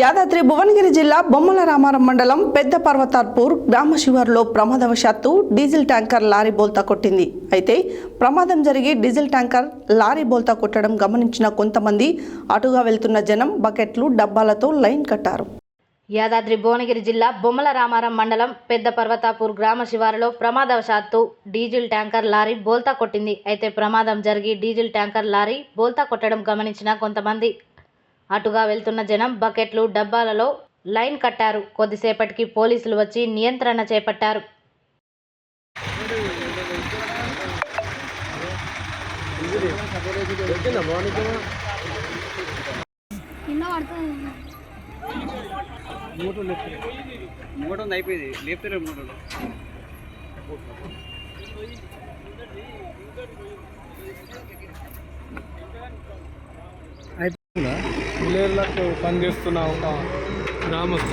యాదాద్రి భువనగిరి జిల్లా బొమ్మల రామారం మండలం పెద్ద పర్వతార్పూర్ గ్రామ శివారులో ప్రమాదవశాత్తు డీజిల్ ట్యాంకర్ లారీ బోల్తా కొట్టింది. అయితే ప్రమాదం జరిగి డీజిల్ ట్యాంకర్ లారీ బోల్తా కొట్టడం గమనించిన కొంతమంది అటుగా వెళ్తున్న జనం బకెట్లు డబ్బాలతో లైన్ కట్టారు. యాదాద్రి భువనగిరి జిల్లా బొమ్మల రామారం మండలం పెద్ద పర్వతాపూర్ గ్రామ శివారులో ప్రమాదవశాత్తు డీజిల్ ట్యాంకర్ లారీ బోల్తా కొట్టింది. అయితే ప్రమాదం జరిగి డీజిల్ ట్యాంకర్ లారీ బోల్తా కొట్టడం గమనించిన కొంతమంది అటుగా వెళ్తున్న జనం బకెట్లు డబ్బాలలో లైన్ కట్టారు. కొద్దిసేపటికి పోలీసులు వచ్చి నియంత్రణ చేపట్టారు. మూడు అయిపోయింది. లేపుతారు మూడు పిల్లలకు పనిచేస్తున్న ఒక గ్రామస్థ.